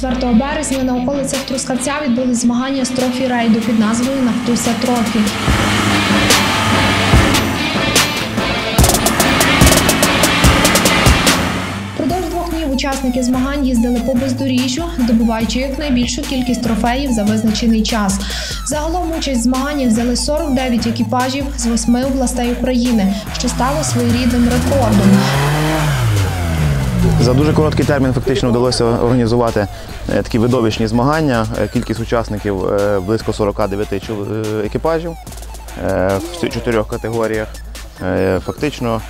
24 березня на околицях Трускавця відбулись змагання з трофі рейду під назвою Нафтуся Трофі. Продовж двох днів учасники змагань їздили по бездоріжжю, здобуваючи якнайбільшу кількість трофеїв за визначений час. Загалом участь в змаганнях взяли 49 екіпажів з восьми областей України, що стало своєрідним рекордом. За дуже короткий термін фактично вдалося організувати е, такі видовищні змагання. Е, Кількість учасників е, близько 49 чол- е, екіпажів в чотирьох категоріях. Фактично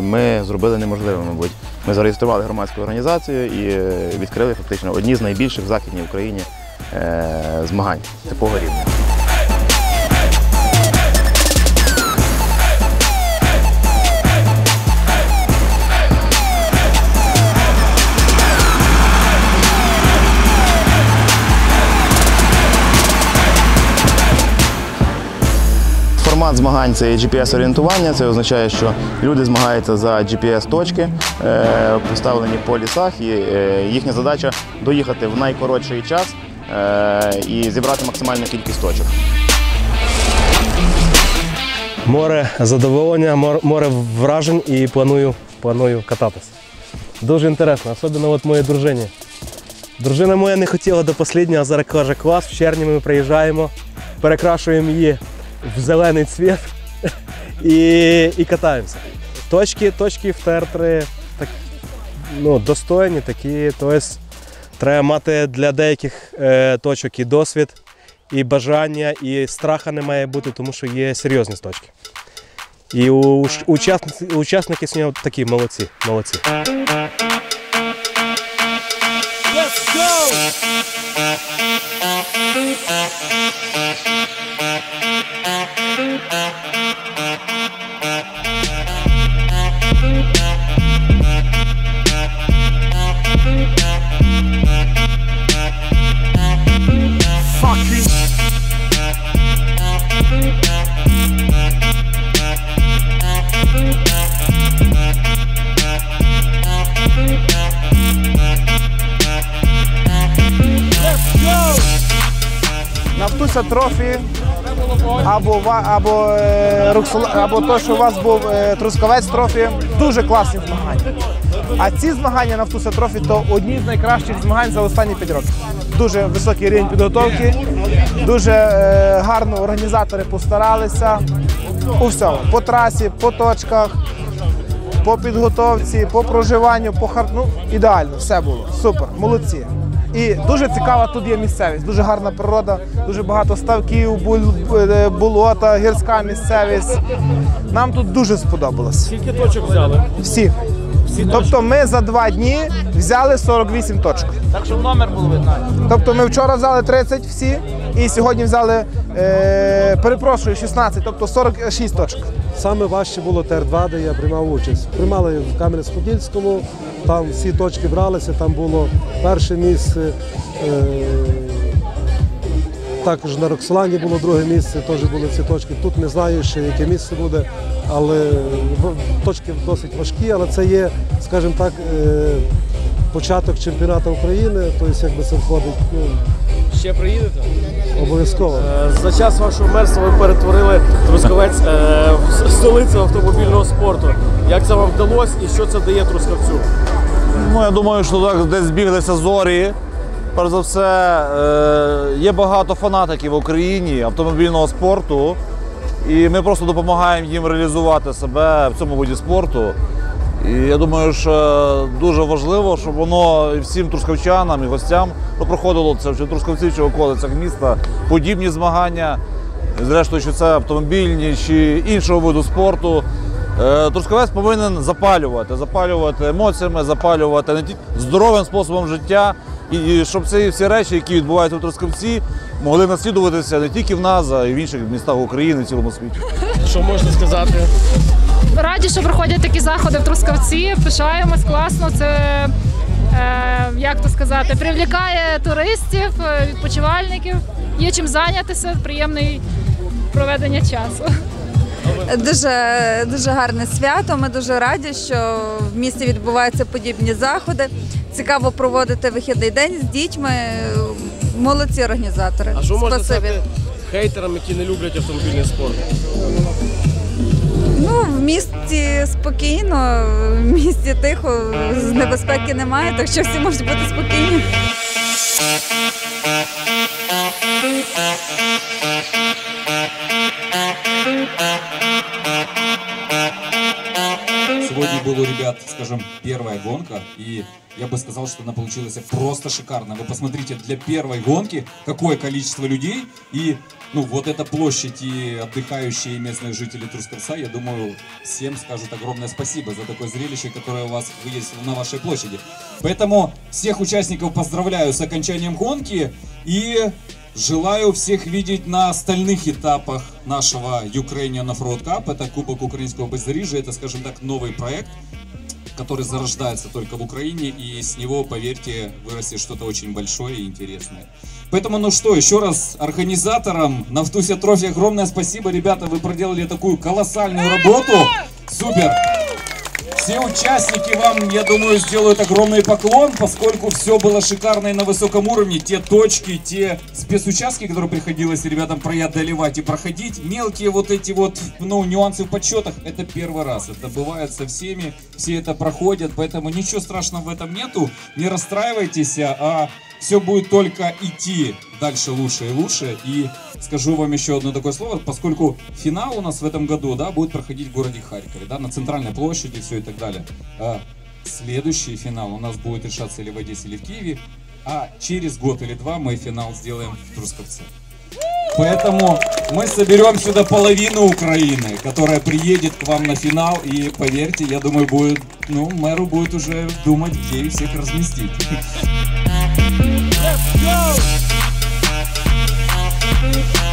ми зробили неможливе, мабуть. Ми зареєстрували громадську організацію і відкрили фактично одні з найбільших в Західній Україні змагань такого рівня. Формат змагань це GPS-орієнтування. Це означає, що люди змагаються за GPS-точки, е, поставлені по лісах, і е, їхня задача доїхати в найкоротший час е, і зібрати максимальну кількість точок. Море задоволення, море вражень і планую, планую кататись. Дуже інтересно, особливо от моїй дружині. Дружина моя не хотіла до останнього, а зараз каже, клас, в червні ми приїжджаємо, перекрашуємо її в зелений цвіт і, і катаємося. Точки, точки в Тер-3 так, ну, достойні такі, тобто треба мати для деяких е, точок і досвід, і бажання, і страха не має бути, тому що є серйозні точки. І у, учасники, учасники сьогодні такі молодці. молодці. Нафтуся трофі або, або, е, або то, що у вас був е, Трускавець трофі, дуже класні змагання. А ці змагання Нафтуся трофі то одні з найкращих змагань за останні 5 років. Дуже високий рівень підготовки, дуже е, гарно організатори постаралися. У всьому. По трасі, по точках, по підготовці, по проживанню, по хар... ну, ідеально, все було. Супер, молодці. І дуже цікава тут є місцевість, дуже гарна природа, дуже багато ставків, е, болота, гірська місцевість. Нам тут дуже сподобалось. Скільки точок взяли? Всі. Тобто ми за два дні взяли 48 точок. Так що номер був видно. Тобто ми вчора взяли 30 всі, і сьогодні взяли, е, перепрошую, 16, тобто 46 точок. Саме важче було ТР-2, де я приймав участь. Приймали в Кам'янець-Подільському, там всі точки бралися, там було перше місце. Е- також на Роксолані було друге місце, теж були ці точки. Тут не знаю ще яке місце буде, але точки досить важкі, але це є, скажімо так, е- початок чемпіонату України, тобто якби це входить ну, Ще приїдете? обов'язково. Е, За час вашого мерства ви перетворили Трускавець в с- столицю автомобільного спорту. Як це вам вдалося і що це дає Трускавцю? Ну, я думаю, що так десь збіглися зорі. Перш за все, е, є багато фанатиків в Україні автомобільного спорту. І ми просто допомагаємо їм реалізувати себе в цьому виді спорту. І я думаю, що дуже важливо, щоб воно і всім трускавчанам і гостям ну, проходило це в Трускавці, чи в околицях міста, подібні змагання. Зрештою, чи це автомобільні, чи іншого виду спорту. Е, Трускавець повинен запалювати, запалювати емоціями, запалювати не тільки здоровим способом життя, і, щоб ці всі речі, які відбуваються в Трускавці, могли наслідуватися не тільки в нас, а й в інших містах України, в цілому світі. Що можна сказати? Раді, що проходять такі заходи в Трускавці. Пишаємось класно. Це як то сказати, привлікає туристів, е, відпочивальників. Є чим зайнятися, приємний проведення часу. Дуже дуже гарне свято. Ми дуже раді, що в місті відбуваються подібні заходи. цікаво проводити вихідний день з дітьми. Молодці організатори. А що можна Спасибі. сказати хейтерам, які не люблять автомобільний спорт? Ну, в місті спокійно, в місті тихо, небезпеки немає, так що всі можуть бути спокійні. Ребят, скажем, первая гонка, и я бы сказал, что она получилась просто шикарно. Вы посмотрите, для первой гонки какое количество людей, и ну вот эта площадь и отдыхающие местные жители Трусковца, я думаю, всем скажут огромное спасибо за такое зрелище, которое у вас есть на вашей площади. Поэтому всех участников поздравляю с окончанием гонки и Желаю всех видеть на остальных этапах нашего Ukrainian Offroad Cup. Это Кубок Украинского бездорижья. Это, скажем так, новый проект, который зарождается только в Украине. И с него, поверьте, вырастет что-то очень большое и интересное. Поэтому, ну что, еще раз организаторам Нафтуся Трофи огромное спасибо. Ребята, вы проделали такую колоссальную работу. Супер! Все участники вам, я думаю, сделают огромный поклон, поскольку все было шикарно и на высоком уровне. Те точки, те спецучастки, которые приходилось ребятам преодолевать и проходить, мелкие вот эти вот, ну, нюансы в подсчетах, это первый раз. Это бывает со всеми, все это проходят, поэтому ничего страшного в этом нету. Не расстраивайтесь, а все будет только идти дальше лучше и лучше. И скажу вам еще одно такое слово, поскольку финал у нас в этом году, да, будет проходить в городе Харькове, да, на центральной площади, все и так далее. А следующий финал у нас будет решаться или в Одессе, или в Киеве, а через год или два мы финал сделаем в Трусковце. Поэтому мы соберем сюда половину Украины, которая приедет к вам на финал. И поверьте, я думаю, будет, ну, мэру будет уже думать, где их всех разместить. Let's go! Bye.